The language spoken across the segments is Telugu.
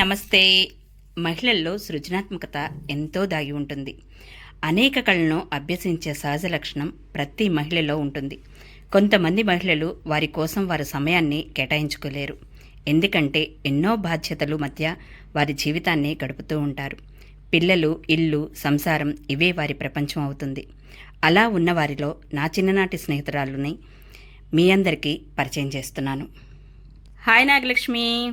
నమస్తే. మహిళల్లో సృజనాత్మకత ఎంతో దాగి ఉంటుంది. అనేక కళలను అభ్యసించే సహజ లక్షణం ప్రతి మహిళలో ఉంటుంది. కొంతమంది మహిళలు వారి కోసం వారి సమయాన్ని కేటాయించుకోలేరు. ఎందుకంటే ఎన్నో బాధ్యతలు మధ్య వారి జీవితాన్ని గడుపుతూ ఉంటారు. పిల్లలు ఇల్లు సంసారం ఇవే వారి ప్రపంచం అవుతుంది. అలా ఉన్న వారిలో నా చిన్ననాటి స్నేహితురాలుని మీ అందరికీ పరిచయం చేస్తున్నాను. హాయ్ నాగలక్ష్మి.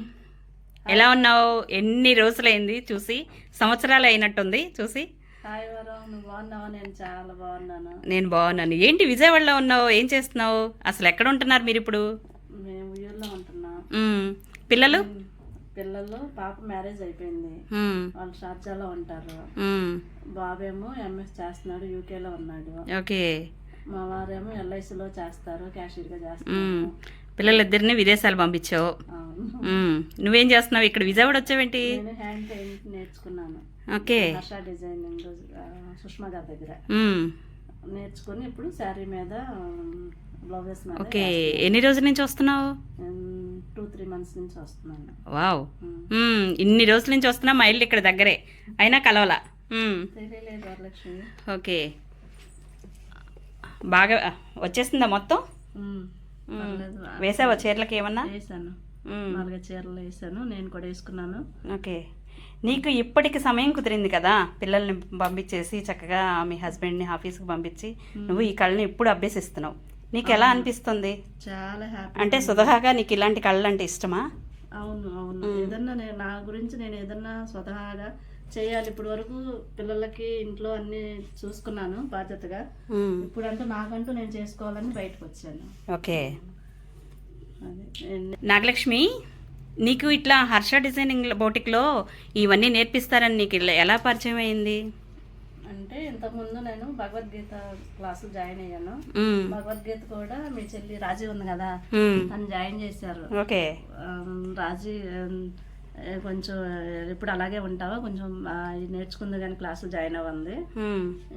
ఎలా ఉన్నావు? ఎన్ని రోజులైంది? చూసి సంవత్సరాలు అయినట్టుంది. చూసి. నేను చాలా బాగున్నాను. నేను బాగున్నాను. ఏంటి విజయవాడలో ఉన్నావు? ఏం చేస్తున్నావు? అసలు ఎక్కడ ఉంటున్నారు మీరు ఇప్పుడు. పిల్లలు? పిల్లలు పాప మ్యారేజ్ అయిపోయింది. వాళ్ళు షార్జాలో ఉంటారు. బాబేమో ఎంఎస్ చేస్తున్నాడు యూకేలో ఉన్నాడు. ఓకే. మా వారేమో ఎల్ఐసిలో చేస్తారు క్యాషియర్గా చేస్తారు. పిల్లలిద్దరిని విదేశాలు పంపించావు. నువ్వేం చేస్తున్నావు? ఇక్కడ విజయవాడ వచ్చావేంటి? నేను హ్యాండ్ పెయింట్ నేర్చుకున్నాను. ఓకే. డిజైనింగ్ సుష్మా గారి దగ్గర. నేర్చుకుని ఇప్పుడు శారీ మీద బ్లౌజెస్ ఓకే. ఎన్ని రోజుల నుంచి వస్తున్నావు? టూ త్రీ మంత్స్ నుంచి వస్తున్నాను. వావ్. ఇన్ని రోజుల నుంచి వస్తున్నా మా ఇల్లు ఇక్కడ దగ్గరే. అయినా కలవలా? ఓకే. బాగా వచ్చేసిందా మొత్తం. వేసావా చీరలకి ఏమన్నా వేసాను. నాలుగు చీరలు వేసాను నేను కూడా వేసుకున్నాను. ఓకే. నీకు ఇప్పటికి సమయం కుదిరింది కదా పిల్లల్ని పంపించేసి చక్కగా మీ హస్బెండ్ని ఆఫీస్కి పంపించి నువ్వు ఈ కళని ఇప్పుడు అభ్యసిస్తున్నావు? నీకు ఎలా అనిపిస్తుంది? చాలా హ్యాపీ. అంటే సుధహాగా నీకు ఇలాంటి కళలు అంటే ఇష్టమా? అవును అవును. ఏదన్నా నేను నా గురించి నేను ఏదన్నా స్వతహాగా చేయాలి. ఇప్పుడు వరకు పిల్లలకి ఇంట్లో అన్ని చూసుకున్నాను బాధ్యతగా. ఇప్పుడంటూ నాకంటూ నేను చేసుకోవాలని బయటకు వచ్చాను. ఓకే. నాగలక్ష్మి నీకు ఇట్లా హర్ష డిజైనింగ్ బోటిక్లో ఇవన్నీ నేర్పిస్తారని నీకు ఎలా పరిచయం అయింది? అంటే ఇంతకుముందు నేను భగవద్గీత క్లాసులు జాయిన్ అయ్యాను. భగవద్గీత కూడా మీ చెల్లి రాజీ ఉంది కదా. తను జాయిన్ చేశారు. ఓకే. రాజీ కొంచెం ఇప్పుడు అలాగే ఉంటావా కొంచెం నేర్చుకుంది కానీ క్లాసులు జాయిన్ అవ్వండి.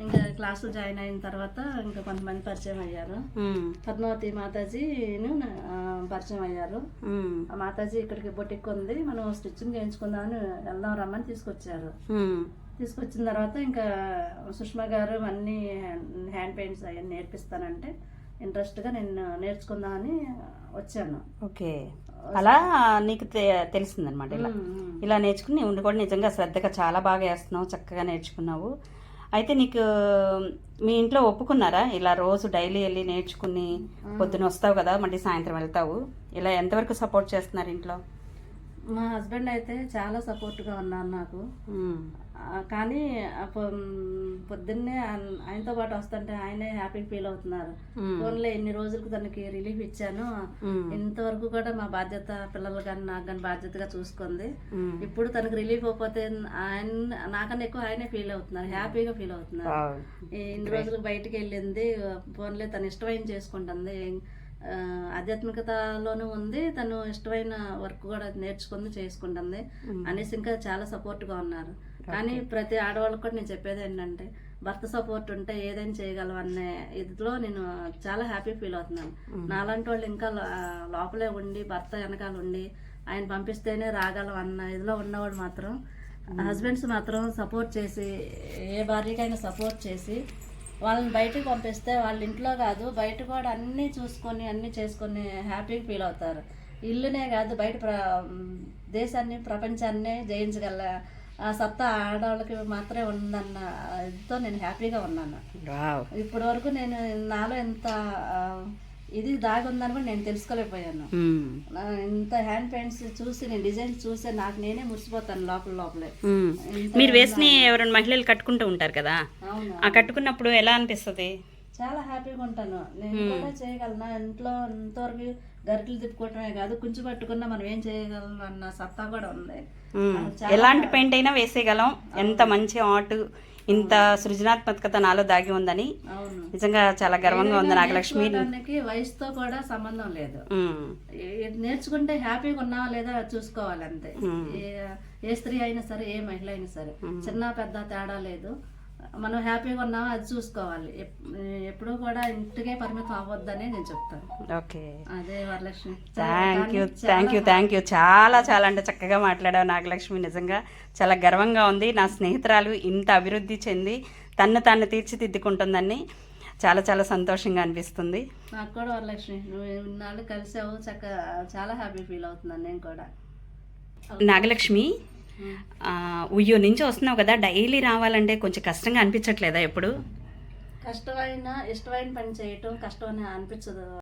ఇంకా క్లాసులు జాయిన్ అయిన తర్వాత ఇంకా కొంతమంది పరిచయం అయ్యారు. పద్మావతి మాతాజీను పరిచయం అయ్యారు. ఆ మాతాజీ ఇక్కడికి బొటిక్ ఉంది మనం స్టిచ్చింగ్ చేయించుకుందామని వెళ్దాం రమ్మని తీసుకొచ్చారు. తీసుకొచ్చిన తర్వాత ఇంకా సుష్మా గారు అన్ని హ్యాండ్ పెయింట్స్ అవన్నీ నేర్పిస్తానంటే ఇంట్రెస్ట్గా నేను నేర్చుకుందామని వచ్చాను ఓకే అలా నీకు తె- తెలిసిందనమాట ఇలా. ఇలా నేర్చుకుని ఉండి కూడా నిజంగా శ్రద్ధగా చాలా బాగా వేస్తున్నావు చక్కగా నేర్చుకున్నావు. అయితే నీకు మీ ఇంట్లో ఒప్పుకున్నారా? ఇలా రోజు డైలీ వెళ్ళి నేర్చుకుని పొద్దున వస్తావు కదా మళ్ళీ సాయంత్రం వెళ్తావు. ఇలా ఎంతవరకు సపోర్ట్ చేస్తున్నారు ఇంట్లో? మా హస్బెండ్ అయితే చాలా సపోర్ట్గా ఉన్నారు నాకు. కానీ పొద్దున్నే ఆయనతో పాటు వస్తుంటే ఆయనే హ్యాపీ ఫీల్ అవుతున్నారు. ఫోన్లో ఎన్ని రోజులకు తనకి రిలీఫ్ ఇచ్చాను. ఇంతవరకు కూడా మా బాధ్యత పిల్లలు కానీ నాకు కానీ బాధ్యతగా చూసుకుంది. ఇప్పుడు తనకు రిలీఫ్ అయిపోతే ఆయన నాకన్నా ఎక్కువ ఆయనే ఫీల్ అవుతున్నారు. హ్యాపీగా ఫీల్ అవుతున్నారు. ఇన్ని రోజులు బయటికి వెళ్ళింది. ఫోన్లే తను ఇష్టమైన చేసుకుంటుంది. ఆధ్యాత్మికతలోనూ ఉంది. తను ఇష్టమైన వర్క్ కూడా నేర్చుకుంది చేసుకుంటుంది. అనేసి ఇంకా చాలా సపోర్ట్గా ఉన్నారు. కానీ ప్రతి ఆడవాళ్ళకి కూడా నేను చెప్పేది ఏంటంటే భర్త సపోర్ట్ ఉంటే ఏదైనా చేయగలం అనే ఇదిలో నేను చాలా హ్యాపీ ఫీల్ అవుతున్నాను. నాలాంటి వాళ్ళు ఇంకా లోపలే ఉండి భర్త వెనకాల ఉండి ఆయన పంపిస్తేనే రాగలం అన్న ఇదిలో ఉన్నవాడు మాత్రం హస్బెండ్స్ మాత్రం సపోర్ట్ చేసి ఏ భార్యకైనా సపోర్ట్ చేసి వాళ్ళని బయటకు పంపిస్తే వాళ్ళ ఇంట్లో కాదు బయట కూడా అన్నీ చూసుకొని అన్నీ చేసుకొని హ్యాపీగా ఫీల్ అవుతారు ఇల్లునే కాదు బయట ప్ర దేశాన్ని ప్రపంచాన్నే జయించగల ఆ సత్తా ఆడవాళ్ళకి మాత్రమే ఉందన్న ఇదితో నేను హ్యాపీగా ఉన్నాను. ఇప్పటి వరకు నేను నాలో ఎంత ఇది దాగి ఉందని కూడా నేను తెలుసుకోలేకపోయాను. ఇంత హ్యాండ్ పెయింట్స్ చూసి నేను డిజైన్స్ చూసి నాకు నేనే మురిసిపోతాను లోపల లోపలే. మీరు వేసిన ఎవరైనా మహిళలు కట్టుకుంటూ ఉంటారు కదా? ఆ కట్టుకున్నప్పుడు ఎలా అనిపిస్తుంది? చాలా హ్యాపీగా ఉంటాను. నేను కూడా చేయగలను? ఇంట్లో ఇంతవరకు గరిటలు తిప్పుకోవటమే కాదు కుంచి పట్టుకున్నా మనం ఏం చేయగలం అన్న సత్తా కూడా ఉంది. ఎలాంటి పెయింట్ అయినా వేసేయగలం. ఎంత మంచి ఆర్ట్ ఇంత సృజనాత్మకత నాలో దాగి ఉందని నిజంగా చాలా గర్వంగా ఉంది నాగలక్ష్మి. వయసుతో కూడా సంబంధం లేదు. నేర్చుకుంటే హ్యాపీగా ఉన్నావా లేదా చూసుకోవాలి అంతే ఏ ఏ స్త్రీ అయినా సరే ఏ మహిళ అయినా సరే చిన్న పెద్ద తేడా లేదు. మనం హ్యాపీగా ఉన్నామో అది చూసుకోవాలి. ఎప్- ఎప్పుడూ కూడా ఇంటికే పరిమితం అవ్వద్దని నేను చెప్తాను. ఓకే. అదే Varalakshmi. Thank you thank you చాలా థ్యాంక్ యూ. చాలా చాలా అంటే చక్కగా మాట్లాడావు నాగలక్ష్మి. నిజంగా చాలా గర్వంగా ఉంది. నా స్నేహితురాలు ఇంత అభివృద్ధి చెంది తన్ను తాను తీర్చిదిద్దుకుంటుందని చాలా చాలా సంతోషంగా అనిపిస్తుంది. నాకు కూడా వరలక్ష్మి. నువ్వు ఇన్నాళ్ళు కలిసావు చక్క చాలా హ్యాపీ ఫీల్ అవుతున్నాను నేను కూడా. నాగలక్ష్మి? ఉయ్యో నుంచి వస్తున్నావు కదా డైలీ రావాలంటే కొంచెం కష్టంగా అనిపించట్లేదా ఎప్పుడు? కష్టమైన ఇష్టమైన పని చేయటం కష్టం అని అనిపించదు.